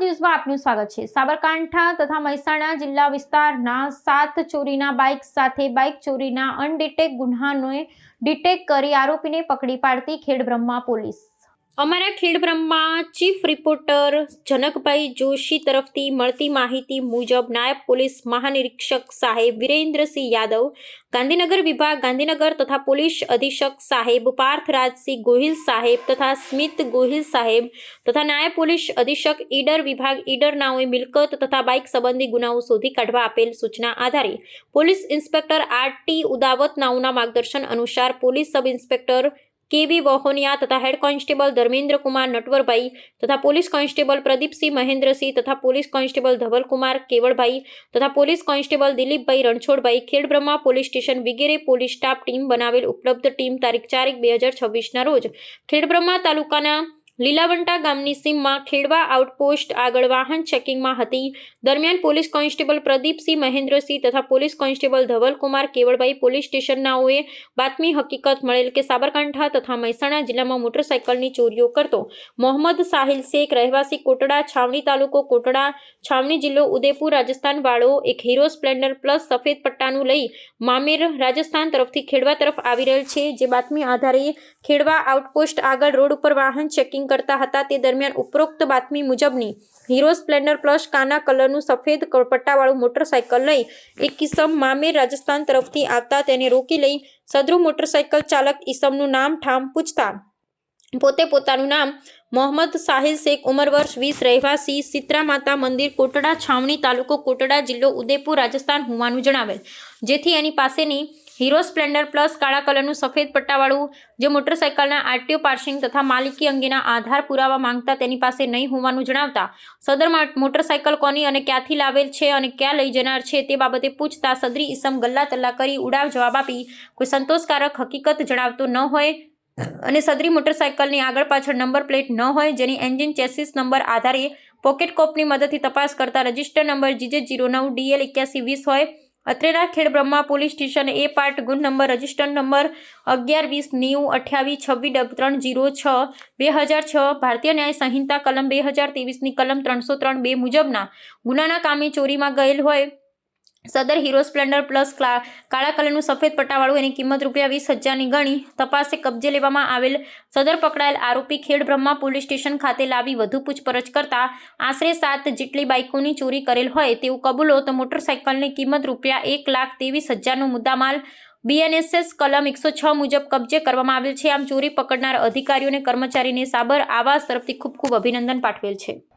ન્યૂઝમાં આપનું સ્વાગત છે. સાબરકાંઠા તથા મહેસાણા જિલ્લા વિસ્તારના સાત ચોરીના બાઇક સાથે બાઇક ચોરીના અનડિટેક ગુન્હાને ડિટેક કરી આરોપીને પકડી પાડતી ખેડબ્રહ્મા પોલીસ. અમારા ખેડબ્રહ્મા ચીફ રિપોર્ટર જનકભાઈ જોશી તરફથી મળતી માહિતી મુજબ નાયબ પોલીસ મહાનિરીક્ષક સાહેબ વિરેન્દ્રસિંહ યાદવ, ગાંધીનગર વિભાગ ગાંધીનગર તથા પોલીસ અધિક્ષક સાહેબ પાર્થરાજસિંહ ગોહિલ સાહેબ તથા સ્મિત ગોહિલ સાહેબ તથા નાયબ પોલીસ અધિક્ષક ઈડર વિભાગ ઈડર નાઓએ મિલકત તથા બાઇક સંબંધી ગુનાઓ શોધી કાઢવા આપેલ સૂચના આધારે police inspector R T Udawat નાઓના માર્ગદર્શન અનુસાર police sub inspector K V Vahoniya head constable Dharmendra Kumar Natwarbhai તથા પોલીસ કોન્સ્ટેબલ પ્રદીપસિંહ મહેન્દ્રસિંહ તથા પોલીસ કોન્સ્ટેબલ ધવલકુમાર કેવળભાઈ તથા police constable Dilipbhai Ranchhodbhai Khedbrahma police station વગેરે પોલીસ સ્ટાફ ટીમ બનાવેલ ઉપલબ્ધ ટીમ તારીખ ચાર એક બે હજાર છવ્વીસના રોજ ખેડબ્રહ્મા તાલુકાના લીલાવંટા ગામની સીમમાં ખેડવા આઉટપોસ્ટ આગળ વાહન ચેકિંગમાં હતી. દરમિયાન પોલીસ કોન્સ્ટેબલ પ્રદીપસિંહ મહેન્દ્રસિંહ તથા police constable Dhavalkumar Kevalbhai police સ્ટેશનનાઓએ બાતમી હકીકત મળેલ કે સાબરકાંઠા તથા મહેસાણા જિલ્લામાં મોટરસાયકલની ચોરીઓ કરતો મોહમ્મદ સાહિલ શેખ રહેવાસી કોટડા, છાવણી તાલુકો કોટડા, છાવણી જિલ્લો ઉદયપુર રાજસ્થાન વાળો એક હીરો સ્પ્લેન્ડર પ્લસ સફેદ પટ્ટાનું લઈ મામેર, રાજસ્થાન તરફથી ખેડવા તરફ આવી રહેલ છે. જે બાતમી આધારે ખેડવા આઉટપોસ્ટ આગળ રોડ ઉપર વાહન ચેકિંગ કરતા હતા. તે દરમિયાન ઉપરોક્ત બાતમી મુજબની હીરો સ્પ્લેન્ડર પ્લસ કાના કલરનું સફેદ પટ્ટાવાળું મોટરસાયકલ લઈ એક કિસમ મામેર રાજસ્થાન તરફથી આવતા તેને રોકી લઈ સદરુ મોટરસાયકલ ચાલક ઈસમનું નામ ઠામ પૂછતા પોતે પોતાનું નામ મોહમ્મદ સાહિલ શેખ, ઉંમર વર્ષ વીસ, રહેવાસી સિત્રા માતા મંદિર, કોટડા, છાવણી તાલુકો કોટડા જિલ્લો ઉદયપુર રાજસ્થાન હોવાનું જણાવેલ. જેથી એની પાસેની હીરો સ્પ્લેન્ડર પ્લસ કાળા કલરનું સફેદ પટ્ટાવાળું, જે મોટરસાયકલના આરટીઓ પાર્સિંગ તથા માલિકી અંગેના આધાર પુરાવા માંગતા તેની પાસે નહીં હોવાનું જણાવતા, સદર મોટરસાઇકલ કોની અને ક્યાંથી લાવેલ છે અને ક્યાં લઈ જનાર છે તે બાબતે પૂછતા સદરી ઈસમ ગલ્લા તલ્લા કરી ઉડાવ જવાબ આપી, કોઈ સંતોષકારક હકીકત જણાવતો ન હોય અને સદરી મોટરસાયકલની આગળ પાછળ નંબર પ્લેટ ન હોય જેની એન્જિન ચેસિસ નંબર આધારે પોકેટ કોપની મદદથી તપાસ કરતા રજિસ્ટર નંબર જીજે જીરો નવ ડીએલ એક્યાસી વીસ હોય અત્રેના Khedbrahma police station A part ગુણ નંબર, રજિસ્ટર નંબર અગિયાર વીસ નેવું અઠ્યાવીસ છવ્વીસ ડબ ત્રણ જીરો છ બે હજાર છ, ભારતીય ન્યાય સંહિતા કલમ બે હજાર ત્રેવીસની કલમ ત્રણસો ત્રણ બે મુજબના ગુનાના કામે ચોરીમાં ગયેલ હોય સદર હીરો સ્પ્લેન્ડર પ્લસ કાળા કલરનું સફેદ પટ્ટાવાળું એની કિંમત રૂપિયા વીસ હજારની ગણી તપાસે કબજે લેવામાં આવેલ સદર પકડાયેલ આરોપી ખેડબ્રહ્મા પોલીસ સ્ટેશન ખાતે લાવી વધુ પૂછપરછ કરતા આશરે સાત જેટલી બાઇકોની ચોરી કરેલ હોય તેવું કબૂલો તો મોટરસાયકલની કિંમત રૂપિયા એક લાખ ત્રેવીસ હજારનો મુદ્દામાલ બીએનએસએસ કલમ એકસો છ મુજબ કબજે કરવામાં આવેલ છે. આમ ચોરી પકડનાર અધિકારીઓને કર્મચારીને સાબર આવાસ તરફથી ખૂબ ખૂબ અભિનંદન પાઠવેલ છે.